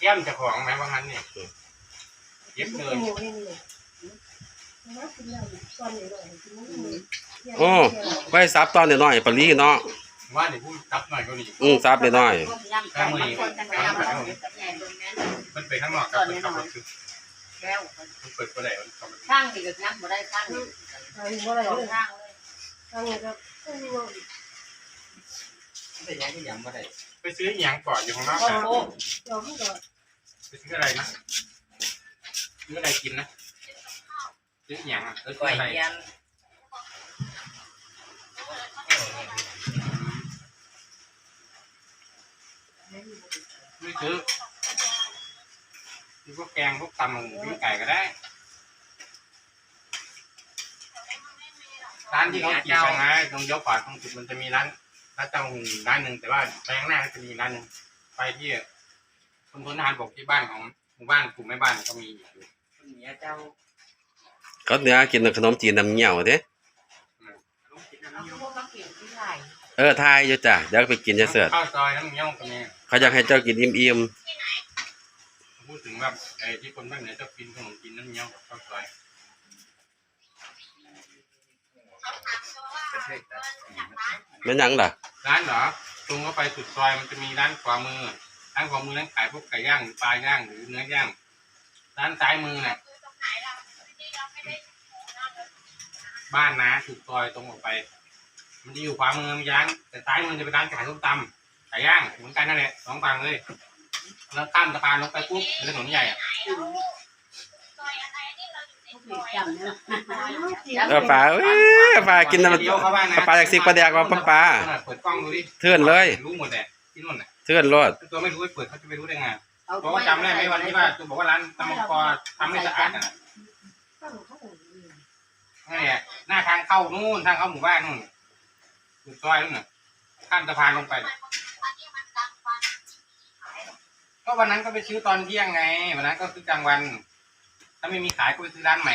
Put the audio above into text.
เยี่ยมเจ้าของไหมว่างั้นเนี่ยเย็บเลยโอ้ไว้ซับตอนน้อยๆปลาลีเนาะว่าเดี๋ยวพูดทับหน่อยก็ดีอืมซับน้อยยำไก่มันคนกันแล้วกับแม่ตรงนั้นมันไปข้างนอกครับมันขับรถคือแล้วมันเปิดก็ได้มันขับรถข้างนี่ก็ยักบ่ได้ข้างนี่สองข้างเลย แต่ยังก็ยังไม่ได้ไปซื้ออหย่างก่อนอยู่ข้างนอกโอ้นะโหไปซื้ออะไรนะซื้ออะไรกินนะซื้ออหย่างอะเออซื้ก่ออยอะไรเยียนไม่ซื้อซื้อพวกแกงพวกตำหมูปิ้งไก่ก็ได้ร้านที่เขากินกันนะตรงเลี้ยวขวาตรงจุดมันจะมีร้าน ร้านเจ้าหูร้านหนึ่งแต่ว่าไปข้างหน้าก็จะมีร้านหนึ่งไปที่คนพลทหารบกที่บ้านของหมู่บ้านกลุ่มแม่บ้านก็มีอยู่คนเหนียเจ้าๆก็เนื้อกินขนมจีนน้ำเงี้ยวเด้เอาพวกมากินที่ไหนเออทายอยู่จ้ะเดี๋ยวไปกินจะเสิร์ฟข้าวซอยน้ำเงี้ยวก็มีเขาอยากให้เจ้ากินอิ่มพูดถึงแบบไอ้ที่คนบ้านเหนือชอบกินขนมกินน้ำเงี้ยวกับข้าวซอยประเทศๆแม่นหยังล่ะ ร้านเหรอตรงเข้าไปสุดซอยมันจะมีร้านขวามือร้านขวามือร้นขายพวกไก่ย่างหรือปลาย่างหรือเนื้อย่าง ร้านซ้ายมือน่ะ บ้านนะสุดซอยตรงออกไป มันจะอยู่ขวามือมันย้างแต่ซ้ายมือจะเป็นร้านขายส้มตำไก่ย่างเหมือนกันนั่นแหละสองฝั่งเลยแล้วข้ามสะพานลงไปปุ๊บเป็นถนนใหญ่อะ เนาะเออปลาเอ้ยปลากินน้ำเดียวเข้าบ้านนะปลาจากซิกปลาแดกว่าปลาปลาเปิดกล้องดูดิเทื่อนเลยรู้หมดแหละที่นู่นน่ะเทื่อนรดตัวไม่รู้ไปเปิดเขาจะไปรู้ได้ไงเอาเพราะว่าจำได้ไหมวันที่ว่าตัวบอกว่าร้านตำมังกรทำไม่สะอาดน่ะนี่นแหละหน้าทางเข้านู่นทางเข้าหมู่บ้านนู่นสุดซอยนู่นน่ะข้ามสะพานลงไปน่ะก็วันนั้นก็ไปซื้อตอนเที่ยงไงวันนั้นก็ซื้อกลางวัน ถ้าไม่มีขายก็ไปซื้อร้านใหม่